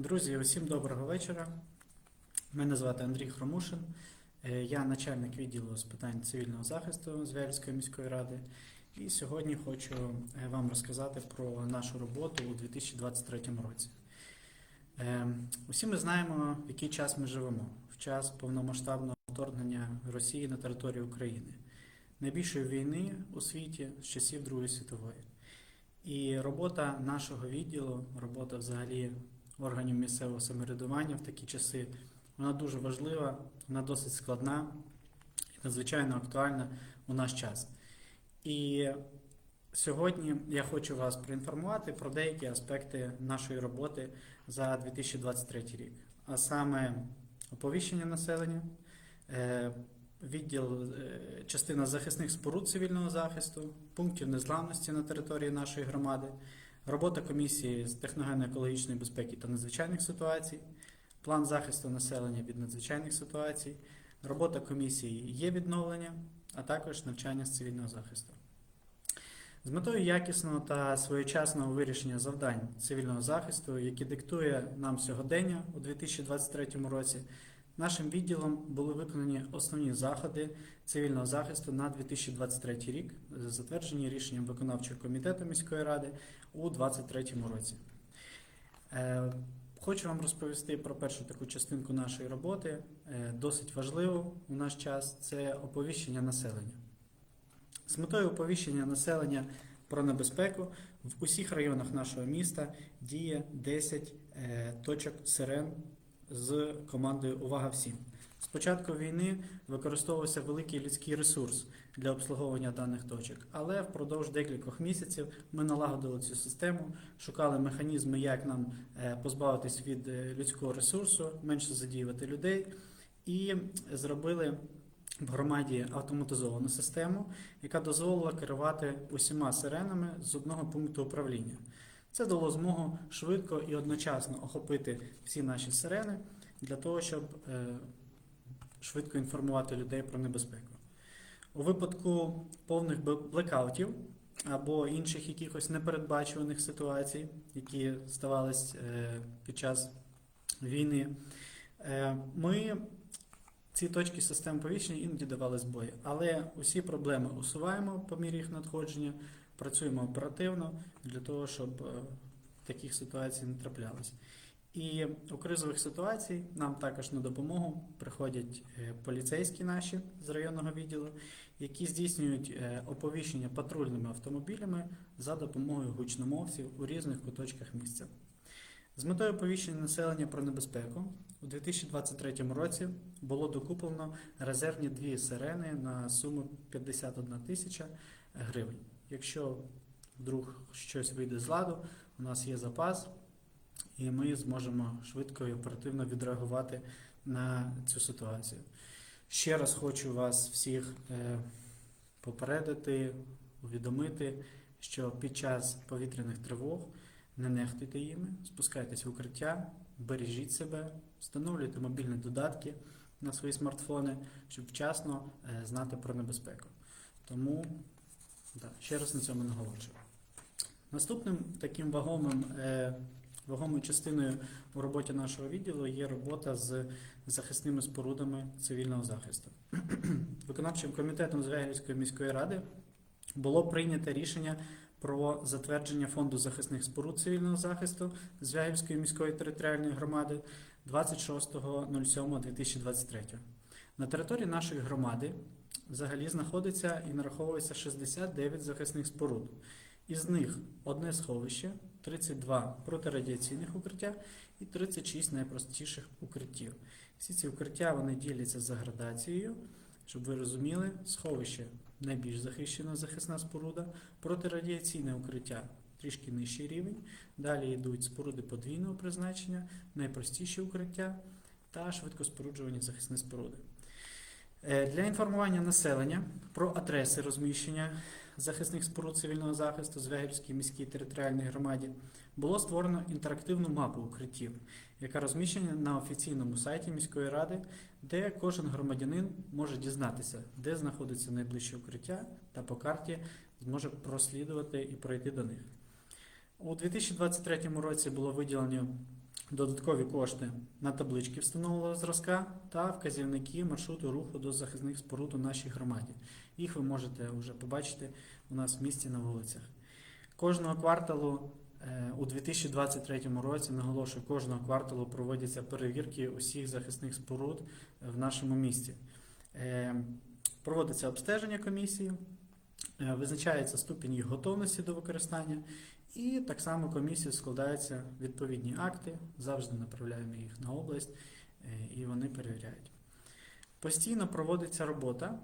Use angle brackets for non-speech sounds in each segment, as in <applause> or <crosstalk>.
Друзі, усім доброго вечора. Мене звати Андрій Хромушин. Е, Я начальник відділу з питань цивільного захисту Звярівської міської ради. І сьогодні хочу е, вам розказати про нашу роботу у 2023 році. Е, Усі ми знаємо, в який час ми живемо, в час повномасштабного вторгнення Росії на територію України, найбільшої війни у світі з часів Другої світової. І робота нашого відділу, робота взагалі органів місцевого самоврядування в такі часи, вона дуже важлива, вона досить складна і надзвичайно актуальна у наш час. І сьогодні я хочу вас проінформувати про деякі аспекти нашої роботи за 2023 рік, а саме оповіщення населення, е, відділ е, частина захисних споруд цивільного захисту, пунктів незламності на території нашої громади, робота комісії з техногенно-екологічної безпеки та надзвичайних ситуацій, план захисту населення від надзвичайних ситуацій, робота комісії є відновлення, а також навчання з цивільного захисту. З метою якісного та своєчасного вирішення завдань цивільного захисту, які диктує нам сьогодення у 2023 році, нашим відділом були виконані основні заходи цивільного захисту на 2023 рік, затверджені рішенням виконавчого комітету міської ради у 2023 році. Е, Хочу вам розповісти про першу таку частинку нашої роботи, е, досить важливу у наш час це оповіщення населення. З метою оповіщення населення про небезпеку в усіх районах нашого міста діє 10 е, точок сирен з командою Увага всім. З початку війни використовувався великий людський ресурс для обслуговування даних точок, але впродовж декількох місяців ми налагодили цю систему, шукали механізми, як нам е, позбавитись від е, людського ресурсу, менше задіювати людей, і зробили в громаді автоматизовану систему, яка дозволила керувати усіма сиренами з одного пункту управління. Це дало змогу швидко і одночасно охопити всі наші сирени для того, щоб е, швидко інформувати людей про небезпеку. У випадку повних блекаутів або інших якихось непередбачуваних ситуацій, які ставались е, під час війни, е, ми ці точки систем повіщення іноді давали збої, але усі проблеми усуваємо по мірі їх надходження, працюємо оперативно для того, щоб е, таких ситуацій не траплялось. І у кризових ситуацій нам також на допомогу приходять е, поліцейські наші з районного відділу, які здійснюють е, оповіщення патрульними автомобілями за допомогою гучномовців у різних куточках місця. З метою оповіщення населення про небезпеку у 2023 році було докуплено резервні дві сирени на суму 51 тисяча гривень. Якщо вдруг щось вийде з ладу, у нас є запас, і ми зможемо швидко і оперативно відреагувати на цю ситуацію. Ще раз хочу вас всіх е, попередити, увідомити, що під час повітряних тривог не нехтуйте їми, спускайтесь в укриття, бережіть себе, встановлюйте мобільні додатки на свої смартфони, щоб вчасно е, знати про небезпеку. Тому да, ще раз на цьому наголошую. Наступним таким вагомим, е, вагомою частиною у роботі нашого відділу є робота з захисними спорудами цивільного захисту. <clears throat> Виконавчим комітетом Звягільської міської ради було прийнято рішення про затвердження фонду захисних споруд цивільного захисту Звягільської міської територіальної громади 26.07.2023. На території нашої громади взагалі знаходиться і нараховується 69 захисних споруд. Із них одне сховище, 32 протирадіаційних укриття і 36 найпростіших укриттів. Всі ці укриття вони діляться за градацією, щоб ви розуміли, сховище найбільш захищена захисна споруда, протирадіаційне укриття трішки нижчий рівень. Далі йдуть споруди подвійного призначення, найпростіші укриття та швидкоспоруджувані захисні споруди. Е, Для інформування населення про адреси розміщення захисних споруд цивільного захисту Звягільській міській територіальній громаді було створено інтерактивну мапу укриттів, яка розміщена на офіційному сайті міської ради, де кожен громадянин може дізнатися, де знаходиться найближче укриття, та по карті зможе прослідувати і пройти до них. У 2023 році було виділено додаткові кошти на таблички встановленого зразка та вказівники маршруту руху до захисних споруд у нашій громаді. Їх ви можете вже побачити у нас в місті на вулицях. Кожного кварталу е, у 2023 році, наголошую, кожного кварталу проводяться перевірки усіх захисних споруд в нашому місті. Е, Проводиться обстеження комісії, е, визначається ступінь їх готовності до використання, і так само комісію складаються відповідні акти, завжди направляємо їх на область, е, і вони перевіряють. Постійно проводиться робота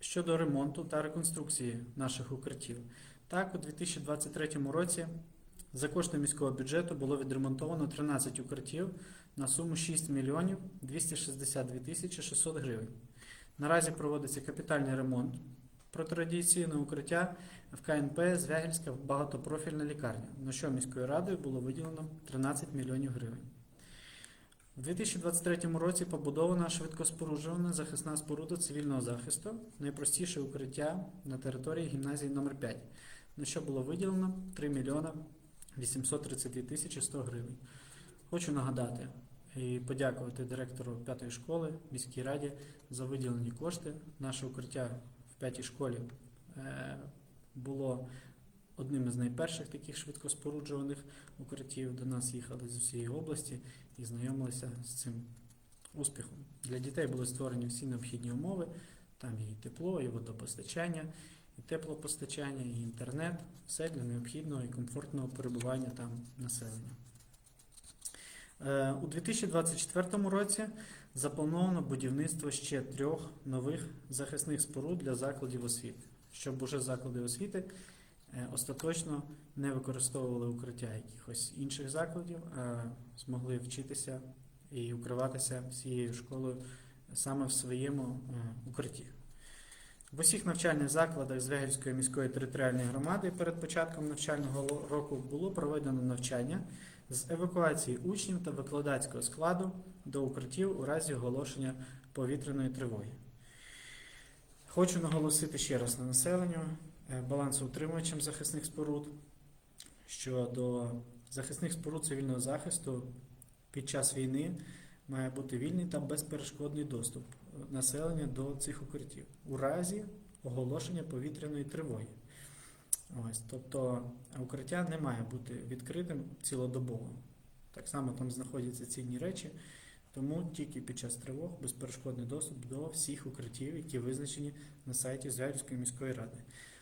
щодо ремонту та реконструкції наших укриттів. Так, у 2023 році за кошти міського бюджету було відремонтовано 13 укриттів на суму 6 мільйонів 262 тисячі 600 гривень. Наразі проводиться капітальний ремонт протирадіаційного укриття в КНП Звягільська багатопрофільна лікарня, на що міською радою було виділено 13 мільйонів гривень. У 2023 році побудована швидкоспоруджувана захисна споруда цивільного захисту, найпростіше укриття на території гімназії номер 5 на що було виділено 3 мільйона 832 тисячі 100 гривень. Хочу нагадати і подякувати директору п'ятої школи, міській раді за виділені кошти. Наше укриття п'ятій школі е, було одним із найперших таких швидкоспоруджуваних укриттів. До нас їхали з усієї області і знайомилися з цим успіхом. Для дітей були створені всі необхідні умови. Там є і тепло, і водопостачання, і теплопостачання, і інтернет, все для необхідного і комфортного перебування там населення. Е, У 2024 році заплановано будівництво ще трьох нових захисних споруд для закладів освіти, щоб уже заклади освіти е, остаточно не використовували укриття якихось інших закладів, а змогли вчитися і укриватися всією школою саме в своєму е, укритті. В усіх навчальних закладах Звягільської міської територіальної громади перед початком навчального року було проведено навчання з евакуації учнів та викладацького складу до укриттів у разі оголошення повітряної тривоги. Хочу наголосити ще раз на населенню е, балансоутримувачам захисних споруд, що до захисних споруд цивільного захисту під час війни має бути вільний та безперешкодний доступ населення до цих укриттів у разі оголошення повітряної тривоги. Ось, тобто укриття не має бути відкритим цілодобово. Так само там знаходяться цінні речі, тому тільки під час тривог безперешкодний доступ до всіх укриттів, які визначені на сайті Звярівської міської ради.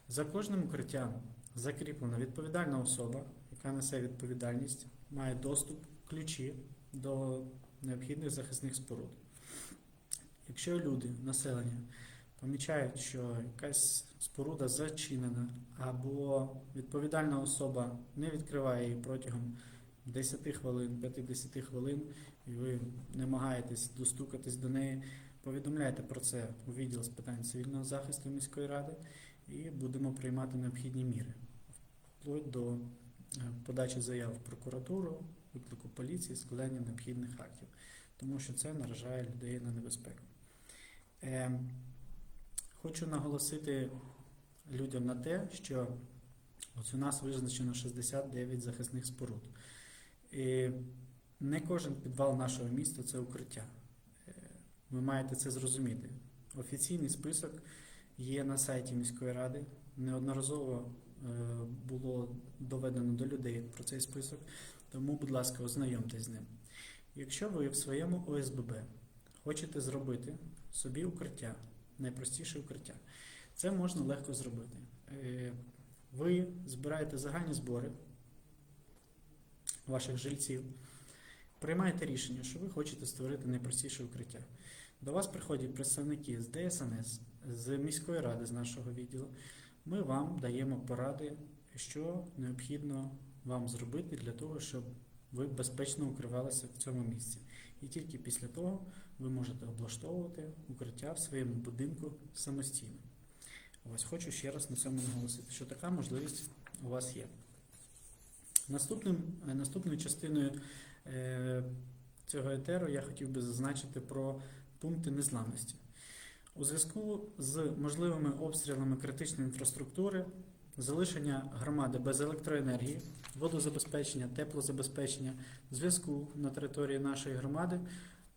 За кожним укриттям закріплена відповідальна особа, яка несе відповідальність, має доступ, ключі до необхідних захисних споруд. Якщо люди, населення, помічають, що якась споруда зачинена, або відповідальна особа не відкриває її протягом 10 хвилин, 50 хвилин, і ви намагаєтесь достукатись до неї, повідомляйте про це у відділ з питань цивільного захисту міської ради і будемо приймати необхідні міри, вплоть до е, подачі заяв в прокуратуру, виклику поліції, складання необхідних актів, тому що це наражає людей на небезпеку. Хочу наголосити людям на те, що ось у нас визначено 69 захисних споруд. І не кожен підвал нашого міста це укриття. Е, Ви маєте це зрозуміти. Офіційний список є на сайті міської ради. Неодноразово е, було доведено до людей про цей список, тому, будь ласка, ознайомтесь з ним. Якщо ви в своєму ОСББ хочете зробити собі укриття, найпростіше укриття, це можна легко зробити. Е, Ви збираєте загальні збори ваших жильців, приймаєте рішення, що ви хочете створити найпростіше укриття. До вас приходять представники з ДСНС, з міської ради, з нашого відділу. Ми вам даємо поради, що необхідно вам зробити для того, щоб ви безпечно укривалися в цьому місці. І тільки після того ви можете облаштовувати укриття в своєму будинку самостійно. Ось хочу ще раз на цьому наголосити, що така можливість у вас є. Наступним, е, наступною частиною е, цього етеру я хотів би зазначити про пункти незламності. У зв'язку з можливими обстрілами критичної інфраструктури залишення громади без електроенергії, водозабезпечення, теплозабезпечення, зв'язку на території нашої громади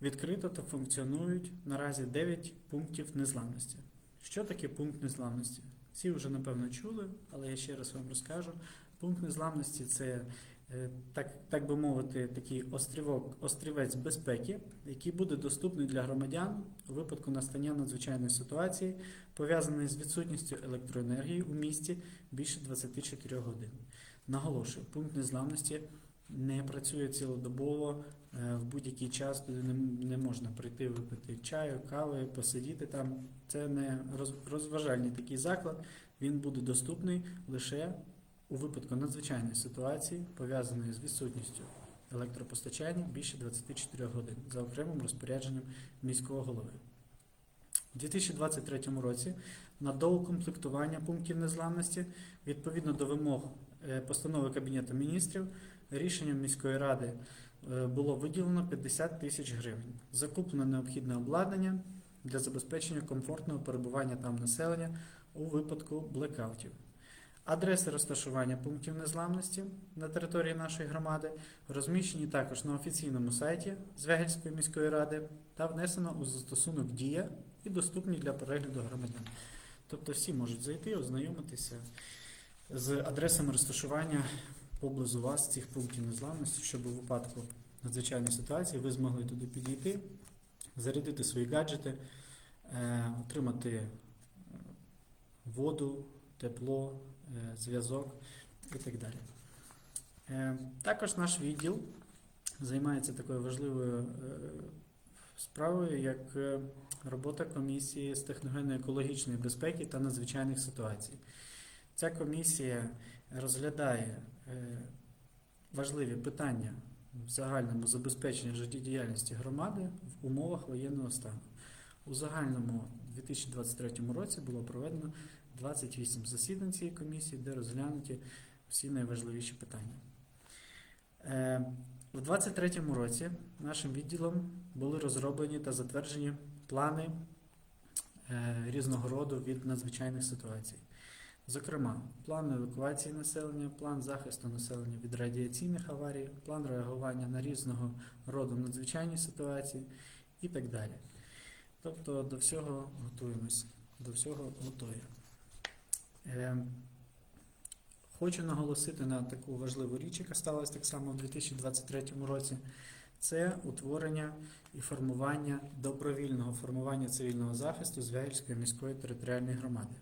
відкрито та функціонують наразі 9 пунктів незламності. Що таке пункт незламності? Всі вже напевно чули, але я ще раз вам розкажу. Пункт незламності це, е, так, так би мовити, такий острівок, острівець безпеки, який буде доступний для громадян у випадку настання надзвичайної ситуації, пов'язаної з відсутністю електроенергії у місті більше 24 годин. Наголошую, пункт незламності не працює цілодобово е, в будь-який час, туди не, можна прийти випити чаю, кави, посидіти там. Це не розважальний такий заклад. Він буде доступний лише у випадку надзвичайної ситуації, пов'язаної з відсутністю електропостачання більше 24 годин за окремим розпорядженням міського голови. У 2023 році на доукомплектування пунктів незламності відповідно до вимог е, постанови Кабінету міністрів рішенням міської ради е, було виділено 50 тисяч гривень. Закуплено необхідне обладнання для забезпечення комфортного перебування там населення у випадку блекаутів. Адреси розташування пунктів незламності на території нашої громади розміщені також на офіційному сайті Звягельської міської ради та внесено у застосунок Дія і доступні для перегляду громадян. Тобто всі можуть зайти, ознайомитися з адресами розташування поблизу вас цих пунктів незламності, щоб у випадку надзвичайної ситуації ви змогли туди підійти, зарядити свої гаджети, е, отримати е, воду, тепло, е, зв'язок і так далі. Також наш відділ займається такою важливою справою, як робота комісії з техногенно-екологічної безпеки та надзвичайних ситуацій. Ця комісія розглядає важливі питання в загальному забезпеченні життєдіяльності громади в умовах воєнного стану. У загальному 2023 році було проведено 28 засідань цієї комісії, де розглянуті всі найважливіші питання. Е, У 2023 році нашим відділом були розроблені та затверджені плани е, різного роду від надзвичайних ситуацій. Зокрема, план евакуації населення, план захисту населення від радіаційних аварій, план реагування на різного роду надзвичайні ситуації і так далі. Тобто до всього готуємось, до всього готові. Е, Хочу наголосити на таку важливу річ, яка сталася так само у 2023 році. Це утворення і формування добровільного формування цивільного захисту Звягільської міської територіальної громади.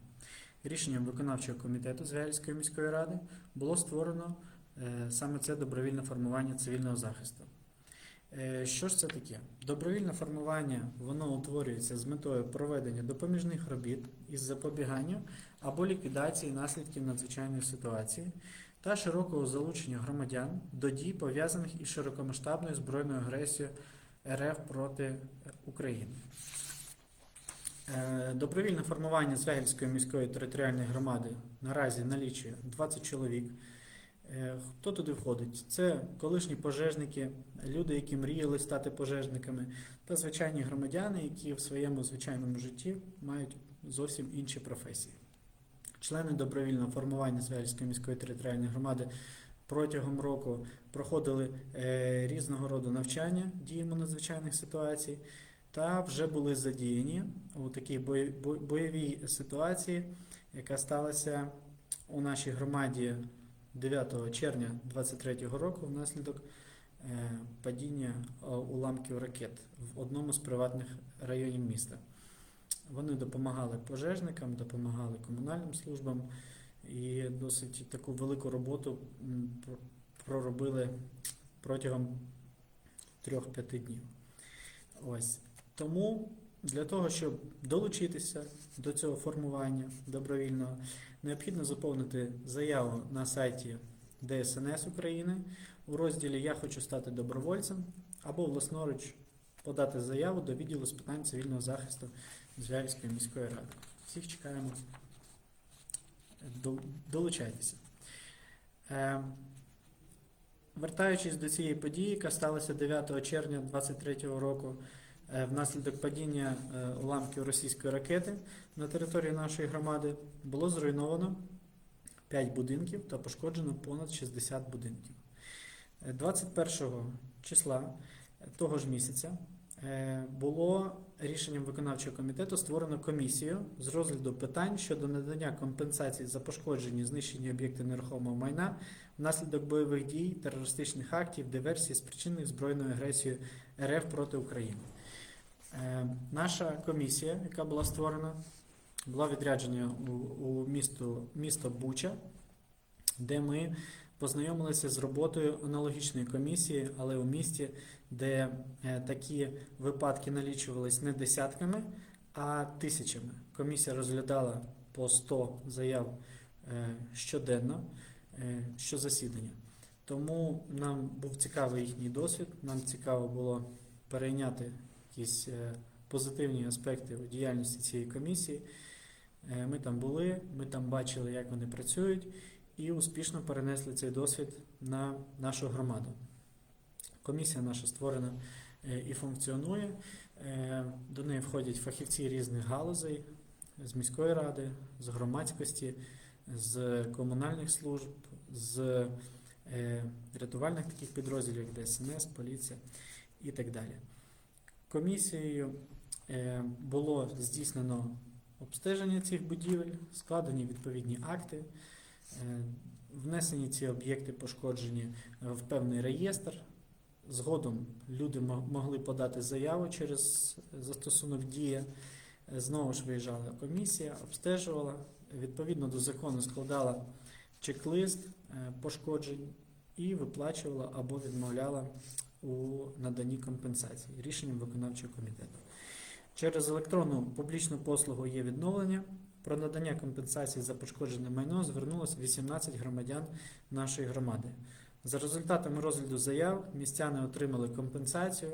Рішенням виконавчого комітету Звягільської міської ради було створено е, саме це добровільне формування цивільного захисту. Е, Що ж це таке? Добровільне формування воно утворюється з метою проведення допоміжних робіт із запобігання або ліквідації наслідків надзвичайної ситуації та широкого залучення громадян до дій, пов'язаних із широкомасштабною збройною агресією РФ проти України. Е, Добровільне формування Звягільської міської територіальної громади наразі налічує 20 чоловік. Е, Хто туди входить? Це колишні пожежники, люди, які мріяли стати пожежниками, та звичайні громадяни, які в своєму звичайному житті мають зовсім інші професії. Члени добровільного формування Звягільської міської територіальної громади протягом року проходили е, різного роду навчання діємо надзвичайних ситуацій та вже були задіяні у такій бой- бой- бойовій ситуації, яка сталася у нашій громаді 9 червня 2023 року внаслідок е, падіння е, уламків ракет в одному з приватних районів міста. Вони допомагали пожежникам, допомагали комунальним службам і досить таку велику роботу проробили протягом 3-5 днів. Ось. Тому для того, щоб долучитися до цього формування добровільного, необхідно заповнити заяву на сайті ДСНС України у розділі Я хочу стати добровольцем або власноруч подати заяву до відділу з питань цивільного захисту Звягільської міської ради. Всіх чекаємо. Долучайтеся. Е, Вертаючись до цієї події, яка сталася 9 червня 2023 року, внаслідок падіння е, уламків російської ракети на території нашої громади, було зруйновано 5 будинків та пошкоджено понад 60 будинків. Е, 21 числа того ж місяця е, було рішенням виконавчого комітету створено комісію з розгляду питань щодо надання компенсацій за пошкоджені знищені об'єкти нерухомого майна внаслідок бойових дій, терористичних актів, диверсій, спричинених збройною агресією РФ проти України. Е, Наша комісія, яка була створена, була відряджена у, місто, місто Буча, де ми познайомилися з роботою аналогічної комісії, але у місті, де е, такі випадки налічувались не десятками, а тисячами. Комісія розглядала по 100 заяв е, щоденно, е, щозасідання. Тому нам був цікавий їхній досвід, нам цікаво було перейняти якісь е, позитивні аспекти у діяльності цієї комісії. Е, Ми там були, ми там бачили, як вони працюють, і успішно перенесли цей досвід на нашу громаду. Комісія наша створена е, і функціонує. До неї входять фахівці різних галузей з міської ради, з громадськості, з комунальних служб, з рятувальних таких підрозділів, як ДСНС, поліція і так далі. Комісією е, було здійснено обстеження цих будівель, складені відповідні акти, е, внесені ці об'єкти пошкоджені в певний реєстр. Згодом люди могли подати заяву через застосунок дія. Е, Знову ж виїжджала комісія, обстежувала, відповідно до закону складала чек-лист пошкоджень і виплачувала або відмовляла у наданні компенсації рішенням виконавчого комітету. Через електронну публічну послугу є відновлення. Про надання компенсації за пошкоджене майно звернулося 18 громадян нашої громади. За результатами розгляду заяв містяни отримали компенсацію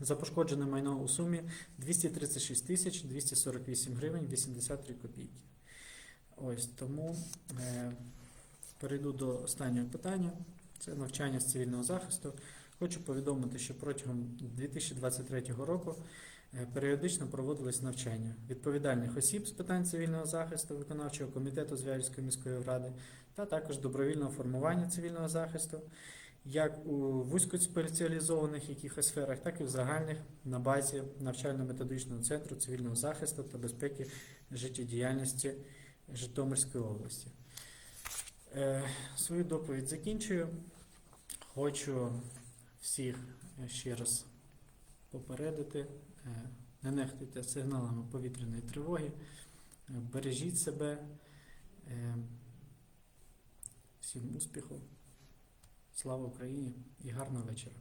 за пошкоджене майно у сумі 236 тисяч 248 гривень 83 копійки. Ось тому е, перейду до останнього питання. Це навчання з цивільного захисту. Хочу повідомити, що протягом 2023 року е, періодично проводились навчання відповідальних осіб з питань цивільного захисту виконавчого комітету Звярівської міської ради та також добровільного формування цивільного захисту, як у вузькоспеціалізованих якихось сферах, так і в загальних на базі навчально-методичного центру цивільного захисту та безпеки життєдіяльності Житомирської області. Е, свою доповідь закінчую. Хочу всіх ще раз попередити, е, не нехтуйте сигналами повітряної тривоги, е, бережіть себе. Е, Всім успіху, слава Україні і гарного вечора.